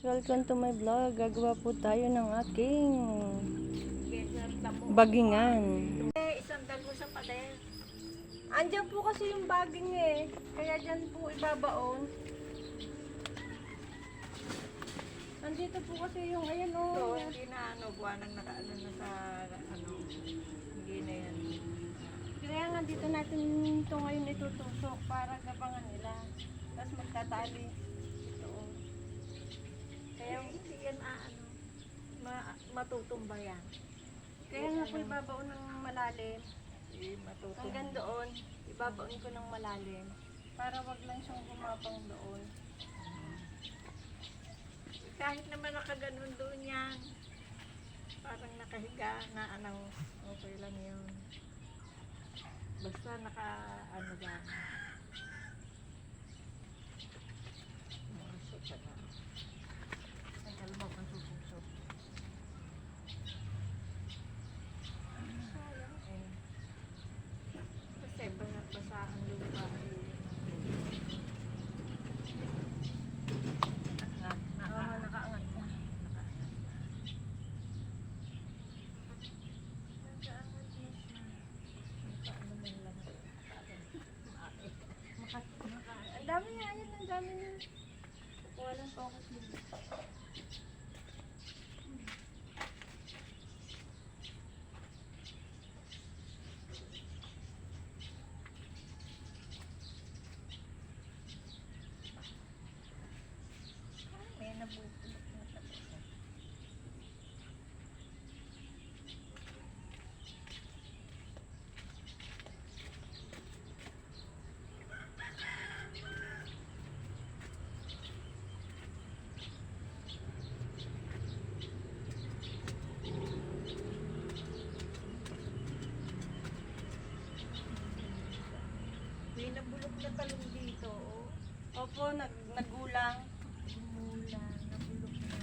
Welcome to my vlog. Gagawa po tayo ng aking bagingan. Isang dalo sa pader. Andiyan po kasi yung baging eh. Kaya dyan po ibabaon. Andito po kasi yung, ayan So, oh. hindi na ano, buwanang nakaano na sa ano, hindi na yan. Kaya nga dito natin ito ngayon itutusok para gabangan nila. Tapos magtatali. Kaya hindi yan aano, ma, matutumba yan. kaya nga po ibabaon ng malalim. Eh, matutumba. Hanggang doon, ibabaon ko ng malalim. Para wag lang siyang gumapang doon. Kahit naman nakaganon doon yan. Parang nakahiga na ano, okay lang yun. Basta naka, ano lang. Masok ka na. Ay, kalma kang susungsok. Sayang eh. Kasi basa, basa ang lupa. Naka, naka, Oo, nakaangat na. Ang dami niya, ayan, ang dami niya. Lang po ako dito. May nabubulok na talaga. May nabulok na talong dito, oh. Opo, nag nagulang. Mula, nabulok na.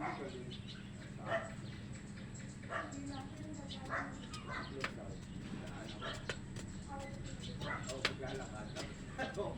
Yung pagkito eh. Oh, maglalakad. Oh.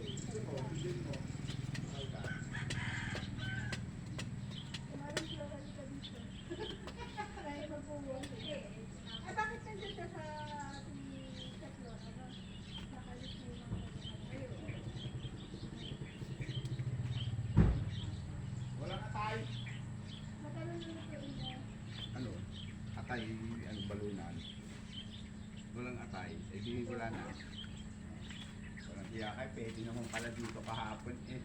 Hindi mo, hindi mo. Eh, bakit nandun ka sa sa floor? Ano? Nakalis mo lang. Ayun. Na atay, ano, balunan. Walang atay, eh di wala na. Walang tiya kay, pwede naman pala dito kahapon eh.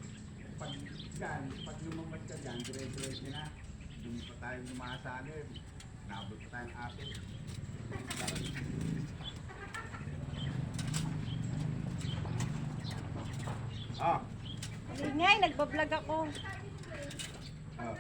Pag dyan, pag lumabas ka dyan, dire-diretso na. Hindi pa tayo lumasano eh. Nabot pa tayong aso. Ah, Ingay, nagbablog ako. Ah.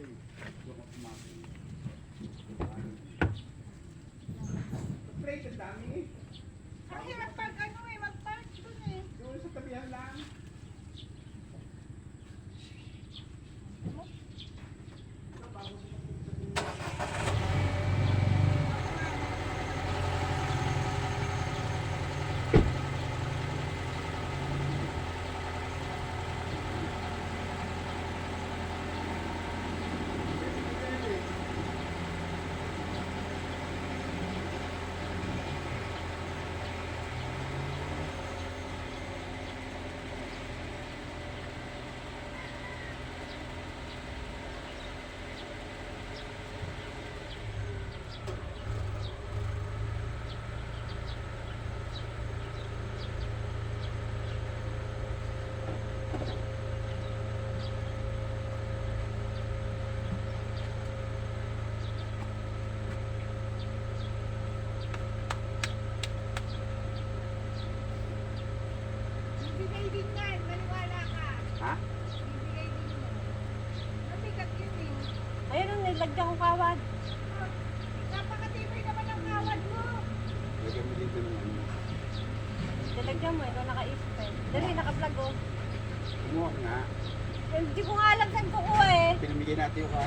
Safe. Doon.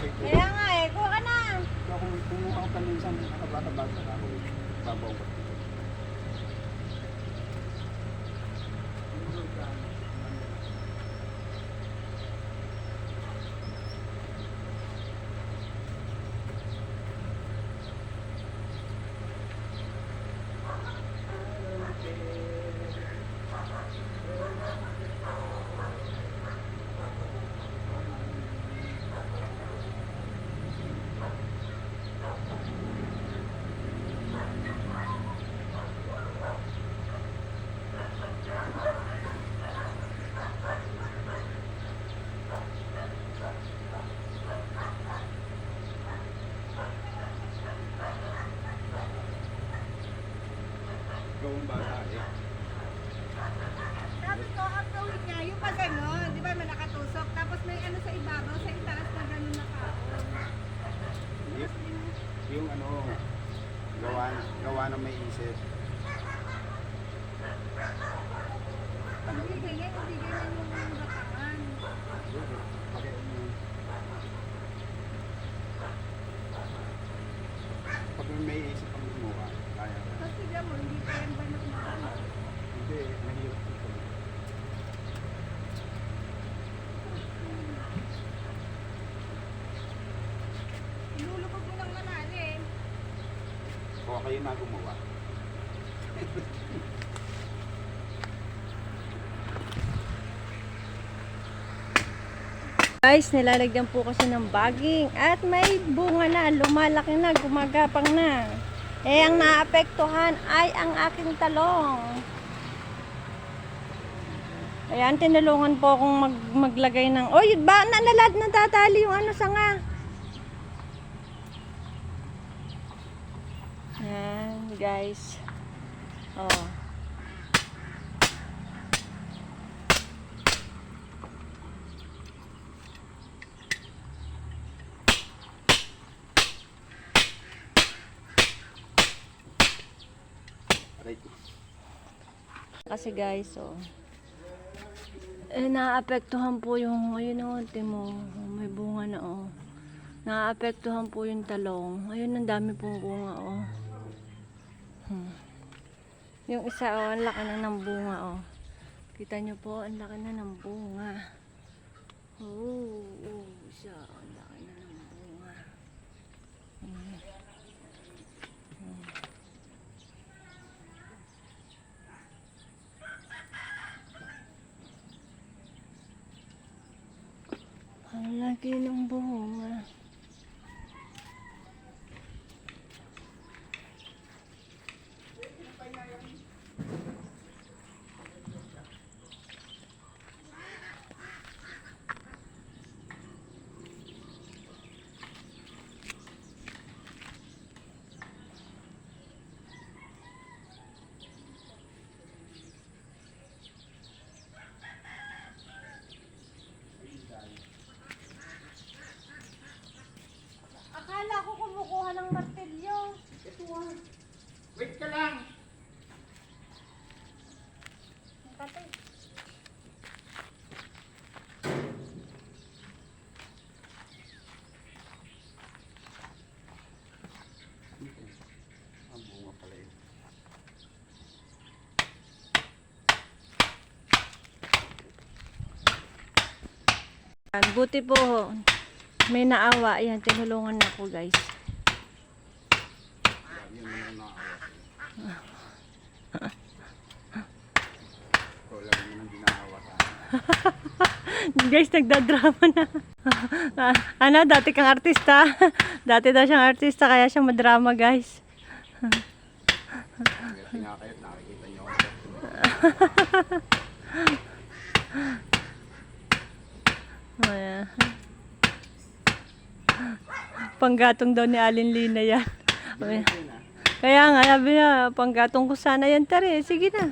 Kaya nga eh, kuha ka na. Kung kumuha ka minsan, nakabata-bata ka ako. Babaw ko. Gawang bata eh. Sabi ko, ang gawin niya, yung pa gano'n, di ba may nakatusok, tapos may ano sa ibabaw, sa itaas na gano'n nakaon. Yung, yung ano, gawa, gawa na may isip. Ano? Hindi ganyan, hindi ganyan yung bakangan. Bakit ano? Pag may isip ang gumawa, kaya ka. Tapos tignan mo, hindi pa yan ba na Hindi, mahirap ito. Ilulubog mo ng malalim. O kayo na gumawa. Guys, nilalagyan po kasi ng baging at may bunga na, lumalaki na, gumagapang na. Eh, ang naapektuhan ay ang aking talong. Ayan, tinulungan po akong mag, maglagay ng... Oy, ba na nalad natatali yung ano sanga? Ayan, guys. Oh. Kasi guys, oh. Eh, naapektuhan po yung, ayun o, mo, may bunga na, oh. Naapektuhan po yung talong. Ayun, ang dami pong bunga, oh. Hmm. Yung isa, oh, ang laki na ng bunga, oh. Kita nyo po, ang laki na ng bunga. Oh, oh, isa, ang laki na ng bunga. Hmm. Ang laki ng bunga. Akala ko kumukuha ng martilyo. Ito ah. Wait ka lang. Tatay. Ang bunga pala eh. Buti po, may naawa. Ayan, tinulungan na ako guys. Guys, nagdadrama na. Ano, dati kang artista. dati daw siyang artista, kaya siya madrama guys. Nakikita niyo ako. Ayan. Panggatong daw ni Alin Lina yan. Ayan. Kaya nga, sabi niya, panggatong ko sana yan, tari. Sige na.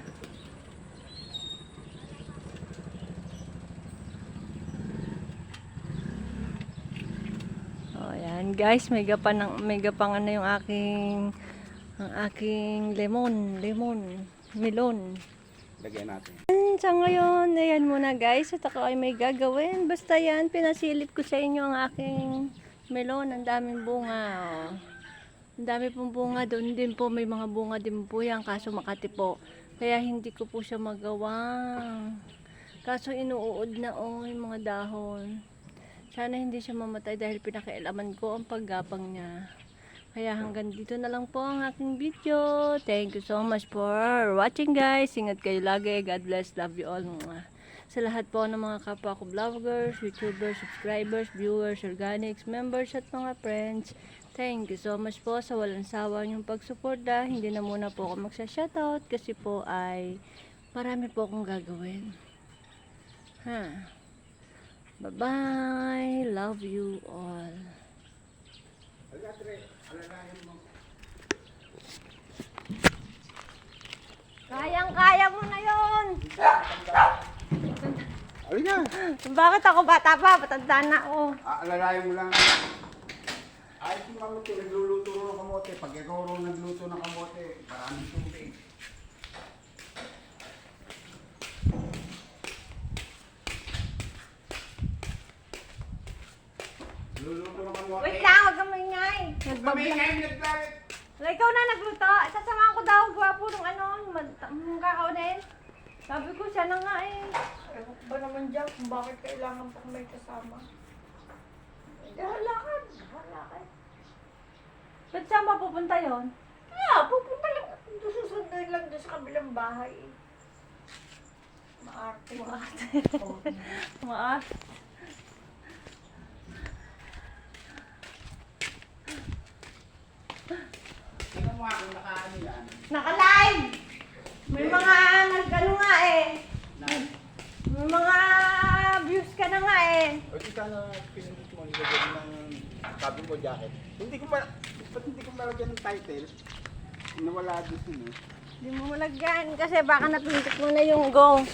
O, yan. Guys, may gapan ng may gapangan na yung aking ang aking lemon, lemon, melon. Lagyan natin. Sa ngayon, ayan muna guys, at ako ay may gagawin. Basta yan, pinasilip ko sa inyo ang aking melon. Ang daming bunga. Oh. Ang dami pong bunga. Doon din po, may mga bunga din po yan. Kaso Makati po. Kaya hindi ko po siya magawa. Kaso inuud na oh, yung mga dahon. Sana hindi siya mamatay dahil pinakailaman ko ang paggapang niya. Kaya hanggang dito na lang po ang aking video. Thank you so much for watching guys. Ingat kayo lagi. God bless. Love you all. Sa lahat po ng mga kapwa ko vloggers, YouTubers, subscribers, viewers, organics, members at mga friends. Thank you so much po sa walang sawa niyong pagsuporta. Hindi na muna po ako magsha-shoutout kasi po ay marami po akong gagawin. Ha? Bye-bye. Love you all. Kayang-kaya mo na yon. Halika! Bakit ako bata pa? Patanda na ako. Aalalayan mo lang. Ayos yung kamote, nagluluto ng kamote. Pag ikaw rin nagluto ng kamote, maraming tubig. Luluto ng kamote. Wait lang, huwag kang maingay. Mamingay, naglalit. Wala, ikaw na nagluto. Sasamahan ko daw gwapo ng ano, yung kakaunin. Sabi ko, siya na nga eh. Ewan ko ba naman dyan kung bakit kailangan pang may kasama? Hindi, halakad. Halakad. Ba't saan ba pupunta yon? Kaya, pupunta lang. Doon susunduin lang doon sa kabilang bahay. eh. Maarte. Maarte. Maas. Mo ako, nakaano yan. Naka-live! May mga nag-ano nga eh. May mga views ka na nga eh. O di sana pinindot mo nilagyan ng sabi mo jacket. Hindi ko ma... Ba't hindi ko malagyan ng title? Nawala doon eh. Hindi mo malagyan kasi baka napindot mo na yung go.